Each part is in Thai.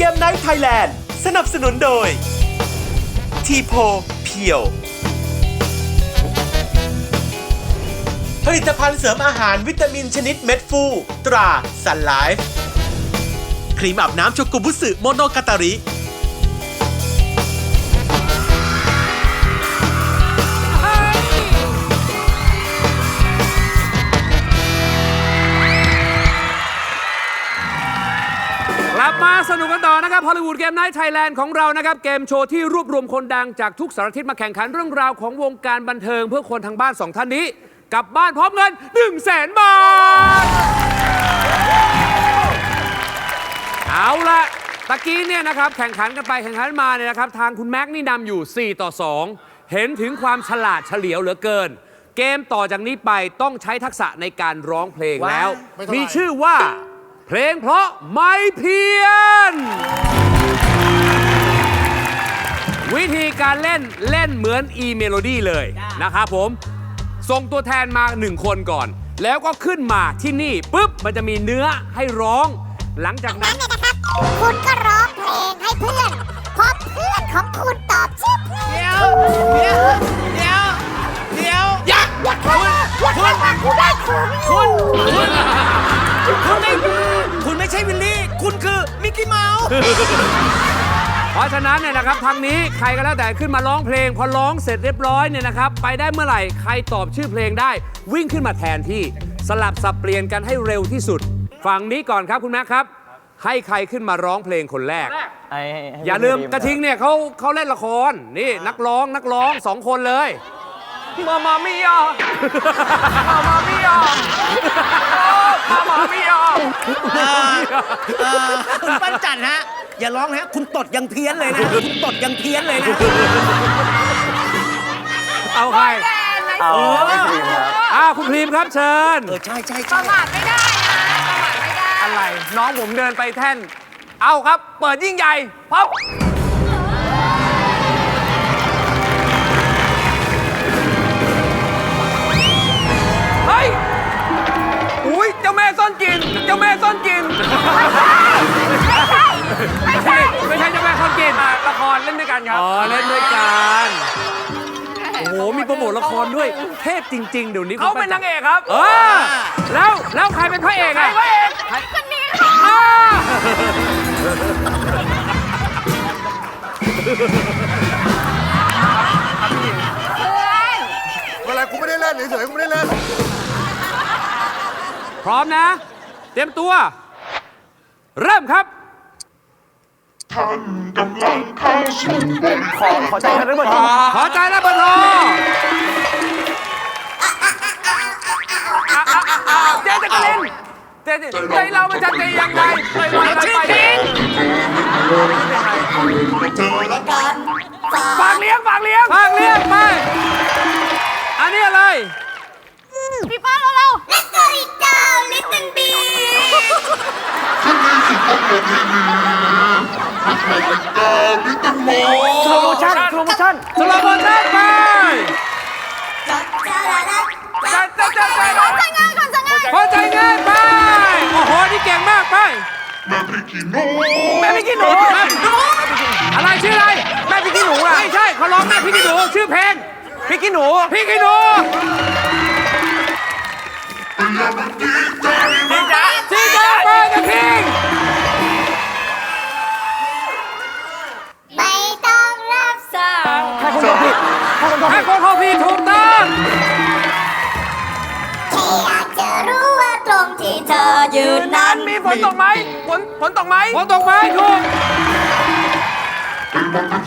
เกมไนท์ไทยแลนด์สนับสนุนโดย ทีโพเพียว ผลิตภัณฑ์เสริมอาหารวิตามินชนิดเม็ดฟู ตราสันไลฟ์ ครีมอาบน้ำโชกุบุสึโมโนกาตาริ มาสนุกกันต่อนะครับฮอลลีวูดเกม i น h t ไทยแลนด์ของเรานะครับ เกมโชว์ที่รวบรวมคนดังจากทุกสารทิศมาแข่งขันเรื่องราวของวงการบันเทิงเพื่อคนทางบ้านสองท่านนี้ กลับบ้านพร้อมเงิน 1 0 0 0 0แสนบาท เอาละตะกี้เนี่ยนะครับแข่งขันกันไปแข่งขันมาเนี่ยนะครับทางคุณแม็กซ์นี่นำอยู่ 4 ต่อ 2 เห็นถึงความฉลาดเฉลียวเหลือเกิน เกมต่อจากนี้ไปต้องใช้ทักษะในการร้องเพลงแล้วไม่เท่าไหร่มีชื่อว่า เพลงเพราะไม่เพี้ยน วิธีการเล่นเล่นเหมือนอีเมโลดี้เลยนะครับผมส่งตัวแทนมาหนึ่งคนก่อน แล้วก็ขึ้นมาที่นี่ปุ๊บมันจะมีเนื้อให้ร้อง หลังจากนั้นเนี่ยนะครับ คุณก็ร้องเพลงให้เพื่อน พอเพื่อนของคุณตอบชื่อเพลงเดี๋ยวเดี๋ยว คุณว่าคุณได้ครูคุณคุณคุณไม่คุณไม่ใช่วิลลี่ คุณคือมิกกี้เมาส์เพราะฉะนั้นเนี่ยนะครับทางนี้ใครก็แล้วแต่ขึ้นมาร้องเพลง พอร้องเสร็จเรียบร้อยเนี่ยนะครับ ไปได้เมื่อไหร่ใครตอบชื่อเพลงได้ วิ่งขึ้นมาแทนที่สลับสับเปลี่ยนกันให้เร็วที่สุด ฝั่งนี้ก่อนครับคุณแม่ครับ ให้ใครขึ้นมาร้องเพลงคนแรก อย่าลืมกระทิงเนี่ยเขาเขาเล่นละครนี่นักร้องนักร้องสองคนเลย มามามิยามามามิยามามามิยาคุณปั้นจันทร์ฮะ อย่าร้องนะคุณตดยังเพี้ยนเลยนะ คุณตดยังเพี้ยนเลยนะ เอาใครเอออ้าวคุณพรีมครับเชิญ เออ ใช่ใช่ปใช่ระมาทไม่ได้นะประมาทไม่ได้ อะไร น้องผมเดินไปแท่น เอาครับ เปิดยิ่งใหญ่พับ ยเจ้าแม่ซ่อนกินเจ้าแม่ซ่อนกินไม่ใช่ ไม่ใช่เจ้าแม่ซ่อนกินอะละครเล่นด้วยกันครับอ๋อเล่นด้วยกันโอ้โหมีโปรโมทละครด้วย เทพจริง ๆ เดี๋ยวนี้เขาเป็นนางเอกครับ เออ แล้วแล้วใครเป็นพระเอกอะพระเอกคนนี้ค่ะอ่าเวลากูไม่ได้เล่นเฉยๆกูไม่ได้เล่น พร้อมนะ เตรียมตัว เริ่มครับขอใจทันได้หมดขอใจนะบรรทอเจ๊จะกลินเจ๊ใจเรามันจะตียังไงไปไปไปฝากเลี้ยงฝากเลี้ยงฝากเลี้ยงไปอันนี้อะไร พี่ป้าเราเรา เลสเตอริเจ้าลิตเติ้ลบีสโลโมชั่นสโลโมชั่นสโลโมชั่นไปจัดจ้าละละจัดจัดจัดไปขอใจง่ายขอใจง่ายพอใจง่ายไปโอ้โหนี่เก่งมากไปแม่พี่กินหนูแม่พี่กินหนูอะไรชื่ออะไรแม่พี่กินหนูอะไม่ใช่เขาร้องแม่พี่กินหนูชื่อเพลงพี่กินหนูพี่กินหนู จีจ้าจีจ้าไปนะพิงไม่ต้องรับสายให้คนเขาพี่ถูกต้องแค่อยากจะรู้ว่าตรงที่เธอยืนนั้นมีฝนตกไหมฝนฝนตกไหมฝนตกไหมถูก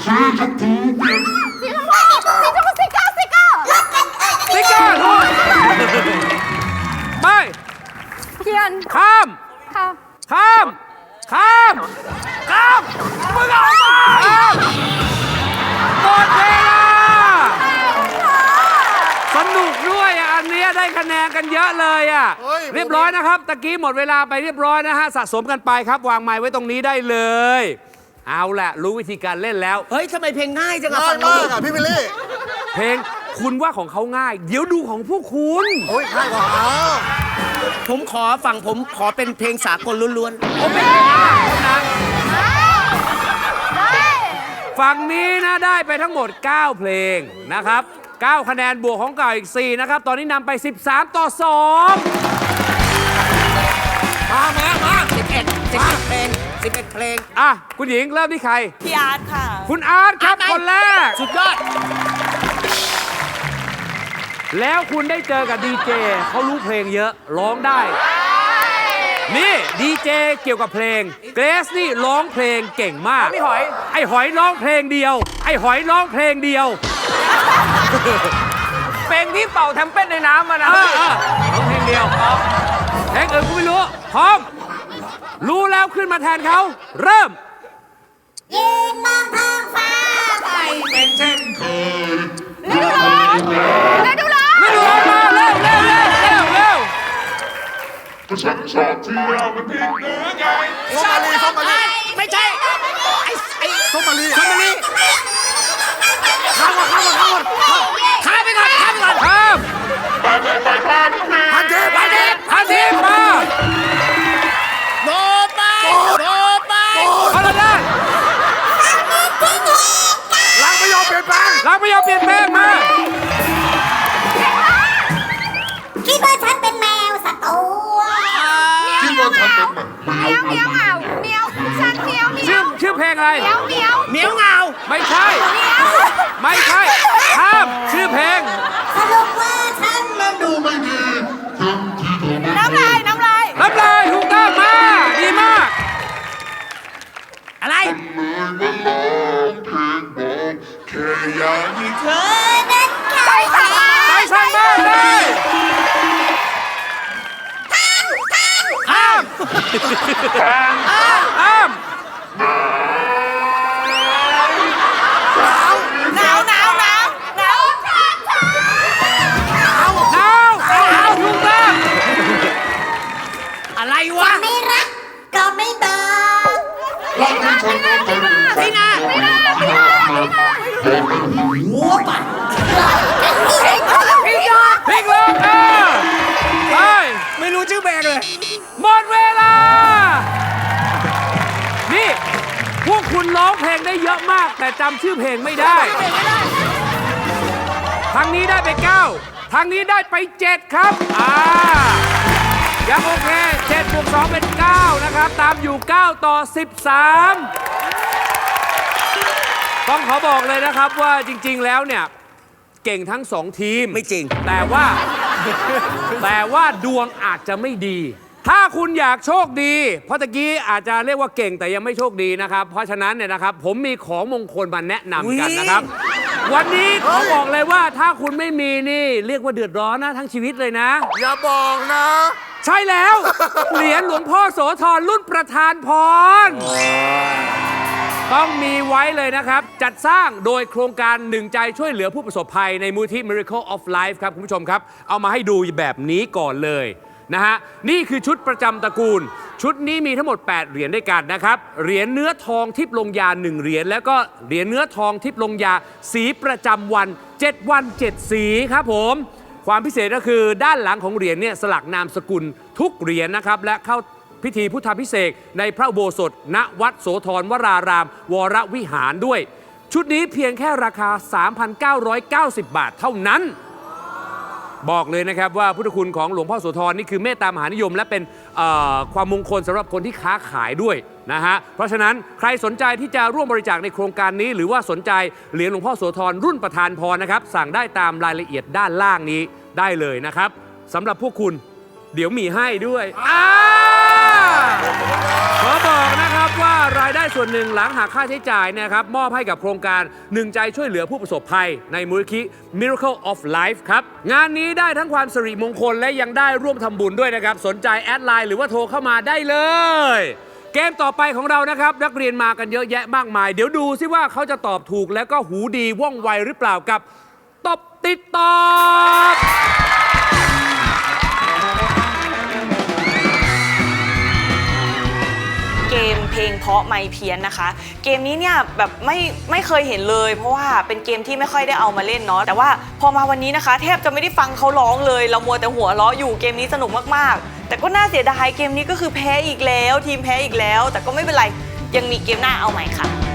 สีชมพูสีชมพูสีเก้าสีเก้า ติ๊กเกอร์ถูก เพียนข้าม ค่ะ ข้าม ข้าม ข้ามมึงเอาไปข้ามหมดเวลาสนุกด้วยอะอันเนี้ยได้คะแนนกันเยอะเลยอะ เฮ้ย เรียบร้อยนะครับ ตะกี้หมดเวลาไปเรียบร้อยนะฮะ สะสมกันไปครับ วางไม้ไว้ตรงนี้ได้เลย เอาละรู้วิธีการเล่นแล้ว เฮ้ยทำไมเพลงง่ายจังอะง่าฟัยงมาดูกอะพี่วิลลี่เพลงคุณว่าของเขาง่าย เดี๋ยวดูของพวกคุณ โอ้ยง่ายกว่าอ้าว ผมขอฝั่งผมขอเป็นเพลงสากลล้วนผมเป็นเพลงง่ายนะฝั่งนี้นะได้ไปทั้งหมด 9 เพลงนะครับ 9 คะแนนบวกของเก่าอีก 4 นะครับ ตอนนี้นำไป 13 ต่อ 2 มามามาสิบเอ็ดสิบเอ็ดเพลงสิบเอ็ดเพลง อะ คุณหญิงเริ่มที่ใคร พี่อาร์ตค่ะ คุณอาร์ตครับอาร์ตไหนคนแรก สุดยอด แล้วคุณได้เจอกับดีเจเขารู้เพลงเยอะร้องได้ นี่ดีเจเกี่ยวกับเพลง เกรซนี่ร้องเพลงเก่งมาก พี่หอย ไอหอยร้องเพลงเดียว ไอหอยร้องเพลงเดียวเพลงที่เป่าแทมเป็ตในน้ำมานะเออเออร้องเพลงเดียวเพลงอื่นกูไม่รู้ พร้อม รู้แล้วขึ้นมาแทนเขา เริ่ม ยืนมองท้องฟ้าไม่ดูร้อนมาเร็ว เร็วเร็วเร็วเร็วเร็วส้มมาลีส้มมาลีไม่ใช่ ไอ้ไอ้ส้มมาลีชมบุรีข้ามก่อนข้ามก่อนข้ามก่อนข้ามไปก่อนข้ามไปก่อนข้ามพันเทพไปเด็กทันทีมาโนไปโนไปเอาละได้ล้างไม่ยอมเปลี่ยนแปลงรักไม่ยอมเปลี่ยนแปลงมา มียวเมียวเหงาเมียวฉันเมียวเมีชื่ยอวชื่อเพลงอะไร เมียวเมียว เหมียวเหงา ไม่ใช่ ไม่ใช่ข้ามชื่อเพลงามข้ามหนาวหนาวหนาวหนาวหนาวห ได้เยอะมาก แต่จำชื่อเพลงไม่ได้ ทางนี้ได้ไป 9 ทางนี้ได้ไป 7 ครับ อ่า ยังโอเค7บวก2เป็น 9 นะครับ ตามอยู่ 9 ต่อ 13 ต้องขอบอกเลยนะครับว่าจริง ๆ แล้วเนี่ย เก่งทั้ง2ทีม ไม่จริง แต่ว่า แต่ว่าดวงอาจจะไม่ดีถ้า คุณอยากโชคดี เพราะตะกี้อาจจะเรียกว่าเก่งแต่ยังไม่โชคดีนะครับ เพราะฉะนั้นเนี่ยนะครับ ผมมีของมงคลมาแนะนำกันนะครับ วันนี้ขอบอกเลยว่าถ้าคุณไม่มีนี่ เรียกว่าเดือดร้อนนะทั้งชีวิตเลยนะ อย่าบอกนะ ใช่แล้ว เหรียญหลวงพ่อโสธรรุ่นประธานพร ต้องมีไว้เลยนะครับ จัดสร้างโดยโครงการหนึ่งใจช่วยเหลือผู้ประสบภัยในมูลที่ Miracle of Life ครับ คุณผู้ชมครับ เอามาให้ดูแบบนี้ก่อนเลย นะฮะ นี่คือชุดประจำตระกูล ชุดนี้มีทั้งหมด 8 เหรียญด้วยกันนะครับ เหรียญเนื้อทองทิพย์ลงยา 1 เหรียญ แล้วก็เหรียญเนื้อทองทิพย์ลงยา สีประจำวัน 7 วัน 7 สีครับผม ความพิเศษก็คือด้านหลังของเหรียญเนี่ยสลักนามสกุลทุกเหรียญนะครับ และเข้าพิธีพุทธพิเศษกในพระอุโบสถ ณวัดโสธรวราราม วรวิหารด้วย ชุดนี้เพียงแค่ราคา 3,990 บาทเท่านั้น บอกเลยนะครับว่าพุทธคุณของหลวงพ่อโสธรนี่คือเมตตามหานิยม และเป็นเอ่อความมงคลสำหรับคนที่ค้าขายด้วยนะฮะเพราะฉะนั้นใครสนใจที่จะร่วมบริจาคในโครงการนี้ หรือว่าสนใจเหรียญหลวงพ่อโสธรรุ่นประธานพรนะครับสั่งได้ตามรายละเอียดด้านล่างนี้ได้เลยนะครับสำหรับพวกคุณเดี๋ยวมีให้ด้วยอ้า ขอบอกนะครับว่ารายได้ส่วนหนึ่งหลังหักค่าใช้จ่ายนยครับมอบให้กับโครงการหนึ่งใจช่วยเหลือผู้ประสบภัย ในมูลนิธิ Miracle of Life ครับ งานนี้ได้ทั้งความสิริมงคลและยังได้ร่วมทำบุญด้วยนะครับ สนใจแอดไลน์หรือว่าโทรเข้ามาได้เลย เกมต่อไปของเรานะครับ นักเรียนมากันเยอะแยะมากมาย เดี๋ยวดูซิว่าเขาจะตอบถูกแล้วก็หูดีว่องไวหรือเปล่ากับตบติดตอบ เพลงเพราะไม่เพี้ยนนะคะ เกมนี้เนี่ยแบบไม่ไม่เคยเห็นเลย เพราะว่าเป็นเกมที่ไม่ค่อยได้เอามาเล่นเนาะแต่ว่าพอมาวันนี้นะคะ แทบจะไม่ได้ฟังเขาร้องเลย เรามัวแต่หัวเราะอยู่เกมนี้สนุกมากๆ แต่ก็น่าเสียดายเกมนี้ก็คือแพ้อีกแล้ว ทีมแพ้อีกแล้ว แต่ก็ไม่เป็นไรยังมีเกมหน้าเอาใหม่ค่ะ